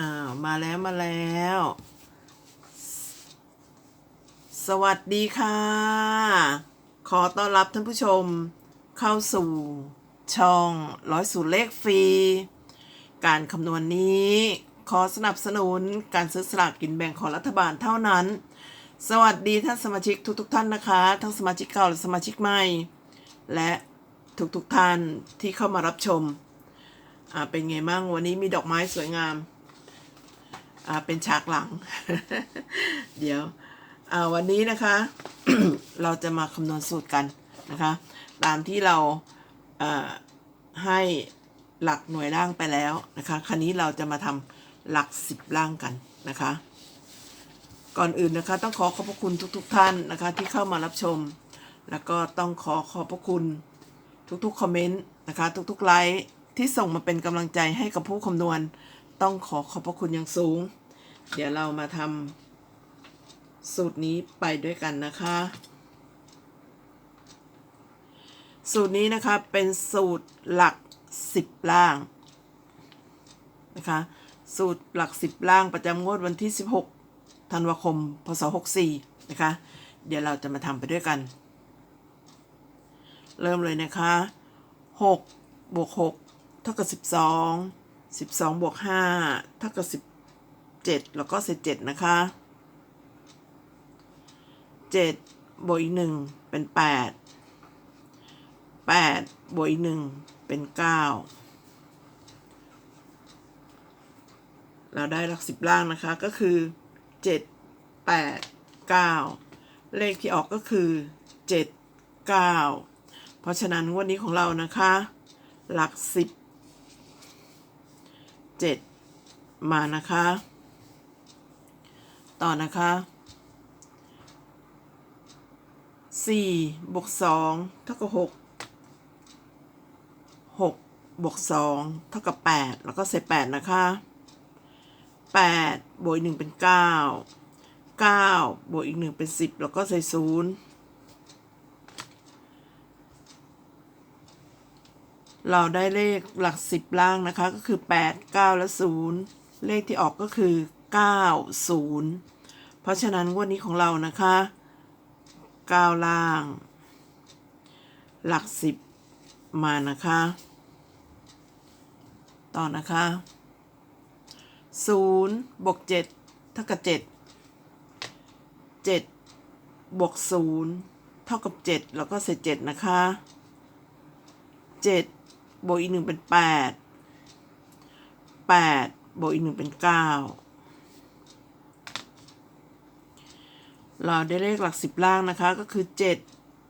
อ้าวมาแล้วมาแล้ว สวัสดีค่ะ ขอต้อนรับท่านผู้ชมเข้าสู่ช่องร้อยสูตรเลขฟรี การคำนวณนี้ ขอสนับสนุนการซื้อสลากกินแบ่งของรัฐบาลเท่านั้น สวัสดีท่านสมาชิกทุกๆทท่านนะคะ ทั้งสมาชิกเก่าและสมาชิกใหม่ และทุกๆทท่านที่เข้ามารับชม อ่าเป็นไงบ้างวันนี้มีดอกไม้สวยงาม เป็นฉากหลัง เดี๋ยวอ่าวันนี้นะคะ เราจะมาคำนวณสูตรกันนะคะ ตามที่เราอ่าให้หลักหน่วยล่างไปแล้วนะคะ คราวนี้เราจะมาทำหลักสิบล่างกันนะคะ ก่อนอื่นนะคะต้องขอขอบพระคุณทุกๆทท่านนะคะ ที่เข้ามารับชม แล้วก็ต้องขอขอบพระคุณทุกๆคอมเมนต์นะคะ ทุกๆไลค์ที่ส่งมาเป็นกำลังใจให้กับผู้คำนวณ ต้องขอขอบพระคุณอย่างสูง เดี๋ยวเรามาทำสูตรนี้ไปด้วยกันนะคะ สูตรนี้นะคะเป็นสูตรหลักสิบล่างนะคะสูตรหลักสิบล่างประจำงวดวันที่ 16 ธันวาคม พศ 64 นะคะ เดี๋ยวเราจะมาทำไปด้วยกัน เริ่มเลยนะคะ 6 บวก 6 เท่ากับ 12 12บวก5เท่ากับ17แล้วก็เศษ7นะคะ7บวกอีก1เป็น8 8บวกอีก1เป็น9เราได้หลักสิบล่างนะคะก็คือ7 8 9เลขที่ออกก็คือ7 9เพราะฉะนั้นวันนี้ของเรานะคะ หลักสิบ 7 มานะคะ ต่อนะคะ 4 บวก 2 เท่ากับ 6 6 บวก 2 เท่ากับ 8 แล้วก็เศษ8นะคะ 8 บวกอีก1เป็น 9 9 บวกอีก 1 เป็น 10 แล้วก็ใส่0 เราได้เลขหลักสิบล่างนะคะ ก็คือ 8 9 และ 0 เลขที่ออกก็คือ 9 0 เพราะฉะนั้นวันนี้ของเรานะคะ 9 ล่าง หลักสิบมานะคะ ต่อนะคะ 0 บวก 7 เท่ากับ 7 7 บวก 0 เท่ากับ 7 แล้วก็เศษ7นะคะ 7 บวกอีกหนึ่งเป็นแปดแปดบวกอีกหนึ่งเป็นเก้าเราได้เลขหลักสิบล่างนะคะก็คือเจ็ด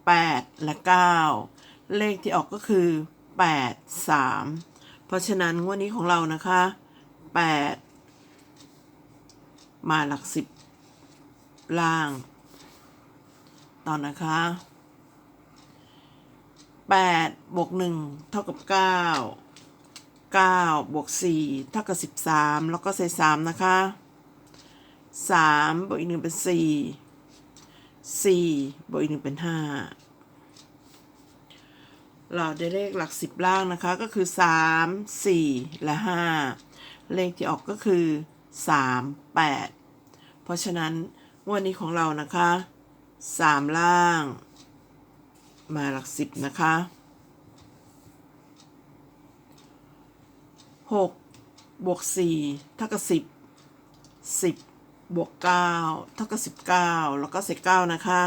แปดและเก้าเลขที่ออกก็คือแปดสามเพราะฉะนั้นงวดนี้ของเรานะคะแปดมาหลักสิบล่างต่อนะคะ แปดบวกหนึ่งเท่ากับเก้าเก้าบวกสี่เท่ากับสิบสามแล้วก็ใส่สามนะคะสามบวกอีกหนึ่งเป็นสี่สี่บวกอีกหนึ่งเป็นห้าเราได้เลขหลักสิบล่างนะคะ ก็คือสามสี่และห้าเลขที่ออกก็คือสามแปดเพราะฉะนั้นงวันนี้ของเรานะคะสามล่าง มาหลักสิบนะคะหกบวกสี่เท่ากับสิบสิบบวกเก้าเท่ากับสิบเก้าแล้วก็เศษเก้านะคะ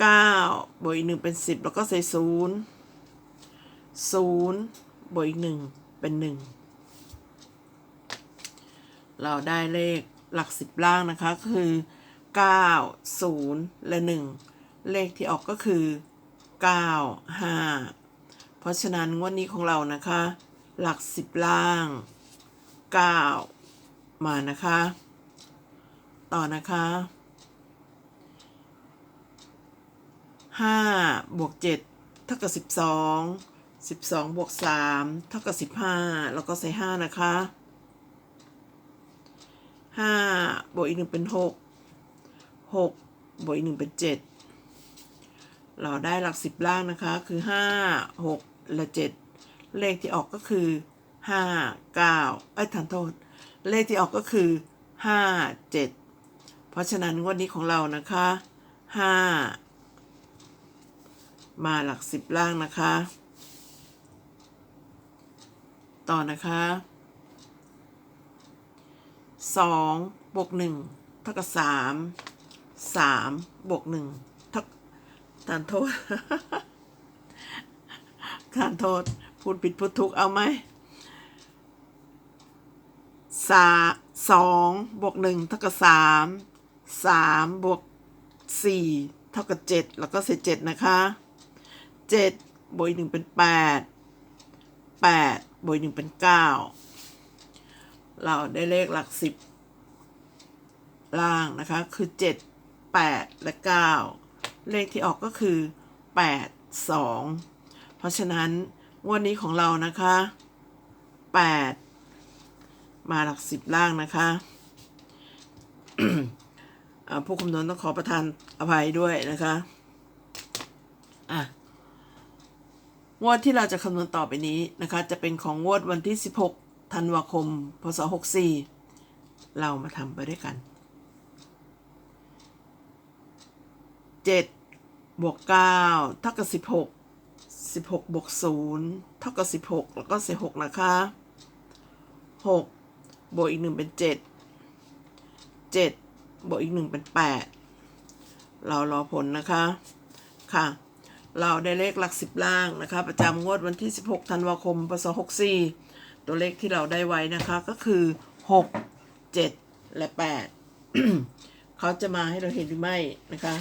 เก้าบวกอีกหนึ่งเป็นสิบแล้วก็ใส่ศูนย์ศูนย์บวกอีกหนึ่งเป็นหนึ่งเราได้เลขหลักสิบล่างนะคะ คือ 9 0 และ 1 เลขที่ออกก็คือ 9 5 เพราะฉะนั้นงวดนี้ของเรานะคะ หลัก 10 ล่าง 9 มานะคะ ต่อนะคะ 5 บวก 7 เท่ากับ 12 12บวก3เท่ากับ15 แล้วก็ใส่ 5 นะคะ 5 บวกอีกหนึ่งเป็น 6 หกบวกอีกหนึ่งเป็นเจ็ดเราได้หลักสิบล่างนะคะ คือห้าหกและเจ็ดเลขที่ออกก็คือห้าเก้าไอ้ยทันโทษ เลขที่ออกก็คือห้าเจ็ดเพราะฉะนั้นงวันนี้ของเรานะคะห้ามาหลักสิบล่างนะคะ ต่อนะคะสองบวกหนึ่งเท่ากับสาม สามบวกหนึ่งเท่าทานโทษทานโทษ พูดผิดพูดถูกเอาไหมสาสองบวกหนึ่งเท่ากับสามสามบวกสี่เท่ากับเจ็ดแล้วก็เศษเจ็ดนะคะเจ็ดบวกหนึ่งเป็นแปดแปดบวกหนึ่งเป็นเก้าเราได้เลขหลักสิบล่างนะคะ คือเจ็ด แปดและเก้าเลขที่ออกก็คือแปดสองเพราะฉะนั้นงวันนี้ของเรานะคะแปดมาหลักสิบล่างนะคะผู้คำนวณต้องขอประทานอภัยด้วยนะคะอะงวดที่เราจะคำนวณต่อไปนี้นะคะ จะเป็นของงวดวันที่ 16 ธันวาคม พศ 64 เรามาทำไปด้วยกัน 7บวก9เท่ากับ16 16บวก0เท่ากับ16 แล้วก็16นะคะ6บวกอีก 1 เป็น 7 7บวกอีก 1 เป็น 8 เรารอผลนะคะค่ะ เราได้เลขหลัก 10 ล่างนะคะ ประจำงวดวันที่ 16ธันวาคมพศ64 ตัวเลขที่เราได้ไว้นะคะก็คือ 6 7 และ 8เขาจะมาให้เราเห็นหรือไม่นะคะ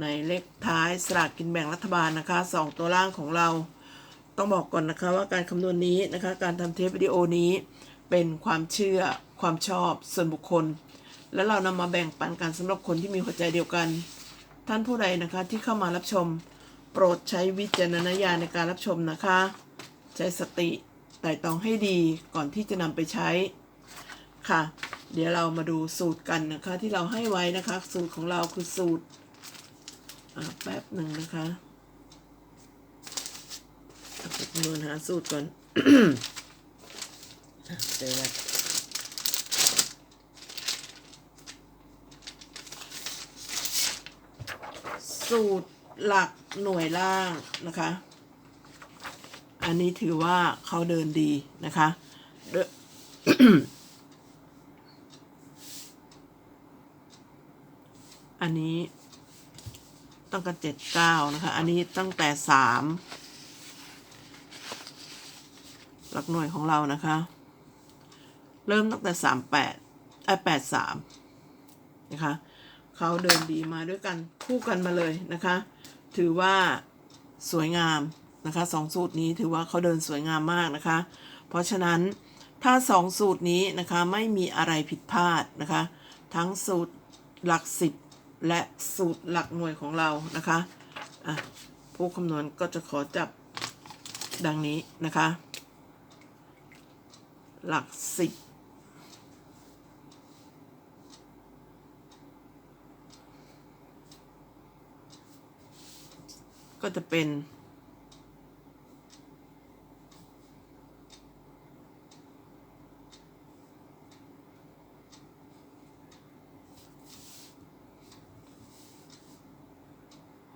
ในเลขท้ายสลากกินแบ่งรัฐบาลนะคะ 2 ตัวล่างของเรา ต้องบอกก่อนนะคะว่าการคำนวณนี้นะคะ การทำเทปวิดีโอนี้เป็นความเชื่อความชอบส่วนบุคคล แล้วเรานำมาแบ่งปันกันสำหรับคนที่มีหัวใจเดียวกัน ท่านผู้ใดนะคะที่เข้ามารับชม โปรดใช้วิจารณญาณในการรับชมนะคะ ใช้สติไต่ตองให้ดีก่อนที่จะนำไปใช้ค่ะ เดี๋ยวเรามาดูสูตรกันนะคะที่เราให้ไว้นะคะ สูตรของเราคือสูตร แป๊บหนึ่งนะคะคำนวณหาสูตรก่อนเจอแล้วสูตรหลักหน่วยล่างนะคะ อันนี้ถือว่าเขาเดินดีนะคะอันนี้ ตั้งแต่เจ็ดเก้านะคะ อันนี้ตั้งแต่สามหลักหน่วยของเรานะคะ เริ่มตั้งแต่สามแปดไอแปดสามนะคะเขาเดินดีมาด้วยกันคู่กันมาเลยนะคะ ถือว่าสวยงามนะคะสองสูตรนี้ถือว่าเขาเดินสวยงามมากนะคะ เพราะฉะนั้นถ้าสองสูตรนี้นะคะไม่มีอะไรผิดพลาดนะคะ ทั้งสูตรหลักสิบ และสูตรหลักหน่วยของเรานะคะะผู้คำนวณก็จะขอจับดังนี้นะคะ หลักสิบก็จะเป็น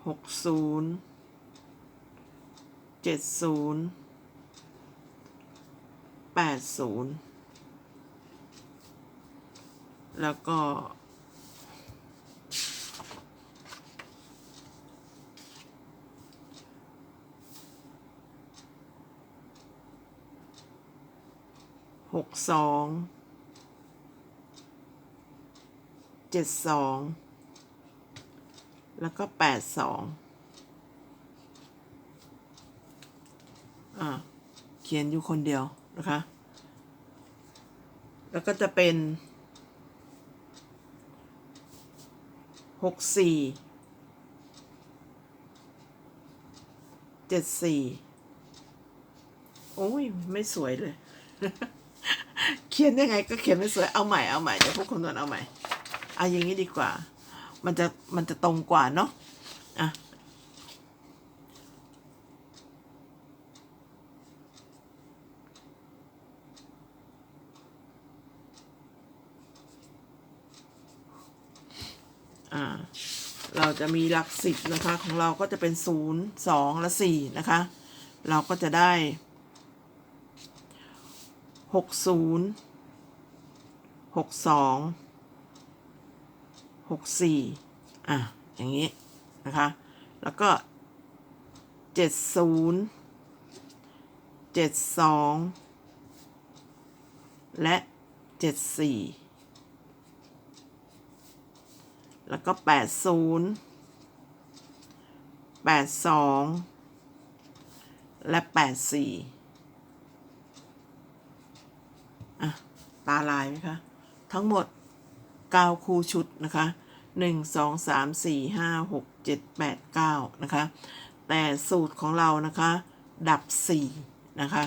หกศูนย์เจ็ดศูนย์แปดศูนย์แล้วก็หกสองเจ็ดสอง แล้วก็แปดสองอ่าเขียนอยู่คนเดียวนะคะ แล้วก็จะเป็นหกสี่เจ็ดสี่โอ้ย ไม่สวยเลย เขียนยังไงก็เขียนไม่สวย เอาใหม่ เอาใหม่ เดี๋ยวพวกคำนวณเอาใหม่ เอาอย่างนี้ดีกว่า มันจะมันจะตรงกว่าเนาะอะเราจะมีหลักสิบนะคะ ของเราก็จะเป็นศูนย์สองและสี่นะคะ เราก็จะได้หกศูนย์หกสอง หกสี่อะ อย่างนี้ นะคะ แล้วก็เจ็ดศูนย์เจ็ดสองและเจ็ดสี่แล้วก็แปดศูนย์แปดสองและแปดสี่อะ ตาลายไหมคะ ทั้งหมด9คู่ชุดนะคะ 1 2 3 4 5 6 7 8 9 นะคะ แต่สูตรของเรานะคะ ดับ 4 นะคะ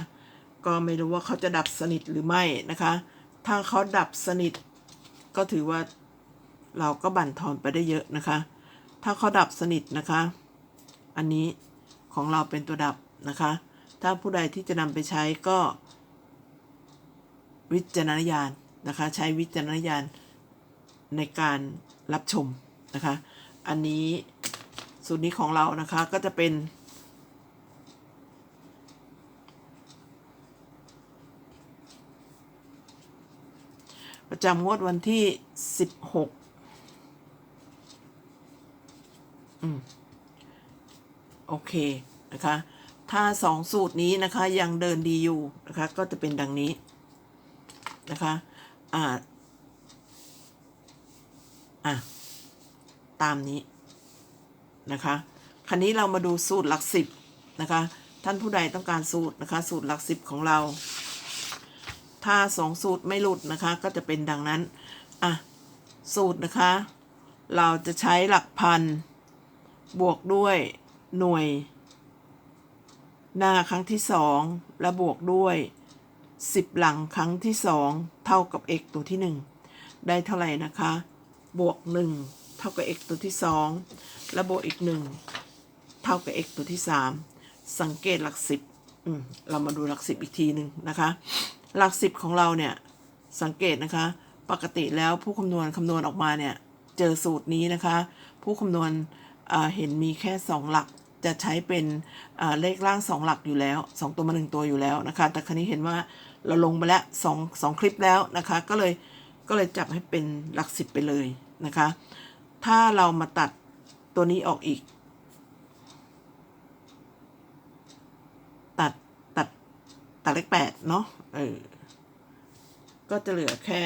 ก็ไม่รู้ว่าเขาจะดับสนิทหรือไม่นะคะ ถ้าเขาดับสนิท ก็ถือว่าเราก็บั่นทอนไปได้เยอะนะคะ ถ้าเขาดับสนิทนะคะ อันนี้ของเราเป็นตัวดับนะคะ ถ้าผู้ใดที่จะนำไปใช้ก็ วิจารณญาณนะคะ ใช้วิจารณญาณ ในการรับชมนะคะ อันนี้สูตรนี้ของเรานะคะก็จะเป็น ประจำงวดวันที่16อืมโอเคนะคะ ถ้าสองสูตรนี้นะคะยังเดินดีอยู่นะคะ ก็จะเป็นดังนี้นะคะ อ่า อะ ตามนี้นะคะคันนี้เรามาดูสูตรหลักสิบนะคะ ท่านผู้ใดต้องการสูตรนะคะ สูตรหลักสิบของเรา ถ้าสองสูตรไม่หลุดนะคะ ก็จะเป็นดังนั้น อะ สูตรนะคะ เราจะใช้หลักพัน บวกด้วยหน่วย หน้าครั้งที่สองและบวกด้วย10หลังครั้งที่2เท่ากับ x ตัวที่1ได้เท่าไหร่นะคะ บวก 1 เท่ากับ x ตัวที่ 2 และบวกอีก 1 เท่ากับ x ตัวที่ 3 สังเกตหลัก10อืมเรามาดูหลัก10อีกทีหนึ่งนะคะ หลัก10ของเราเนี่ย สังเกตนะคะ ปกติแล้วผู้คำนวณคำนวณออกมาเนี่ย เจอสูตรนี้นะคะ ผู้คำนวณเห็นมีแค่ 2 หลักจะใช้เป็นเลขล่าง 2 หลักอยู่แล้ว 2 ตัวมา 1 ตัวอยู่แล้วนะคะ แต่ครั้นี้เห็นว่าเราลงไปแล้ว2 2คลิปแล้วนะคะ ก็เลยก็เลยจับให้เป็นหลัก10ไปเลย นะคะ ถ้าเรามาตัดตัวนี้ออกอีก ตัดตัดตัดเลขแปดเนาะเออ ก็จะเหลือแค่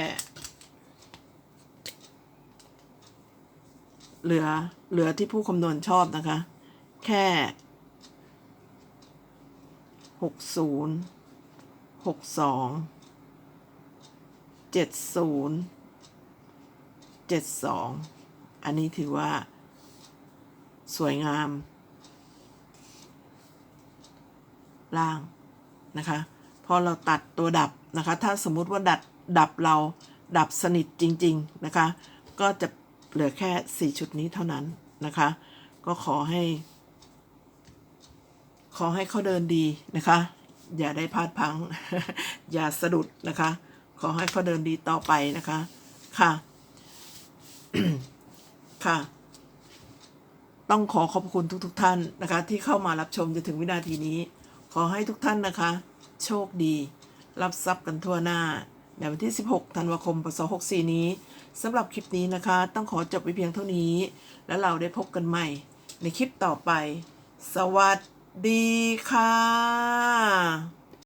เหลือเหลือที่ผู้คำนวณชอบนะคะ แค่หกศูนย์หกสองเจ็ดศูนย์ เจ็ดสองอันนี้ถือว่า สวยงาม ล่างนะคะ พอเราตัดตัวดับนะคะ ถ้าสมมุติว่าดับดับเราดับสนิทจริง ๆ นะคะ ก็จะเหลือแค่ 4 ชุดนี้เท่านั้นนะคะ ก็ขอให้ ขอให้เขาเดินดีนะคะ อย่าได้พลาดพลัง อย่าสะดุดนะคะ ขอให้เขาเดินดีต่อไปนะคะ ค่ะ ค่ะ ต้องขอขอบคุณทุกๆทท่านนะคะ ที่เข้ามารับชมจนถึงวินาทีนี้ ขอให้ทุกท่านนะคะ โชคดี รับทรัพย์กันทั่วหน้า ในวันที่ 16 ธันวาคม พศ 64 นี้สำหรับคลิปนี้นะคะ ต้องขอจบไปเพียงเท่านี้ แล้วเราได้พบกันใหม่ ในคลิปต่อไป สวัสดีค่ะ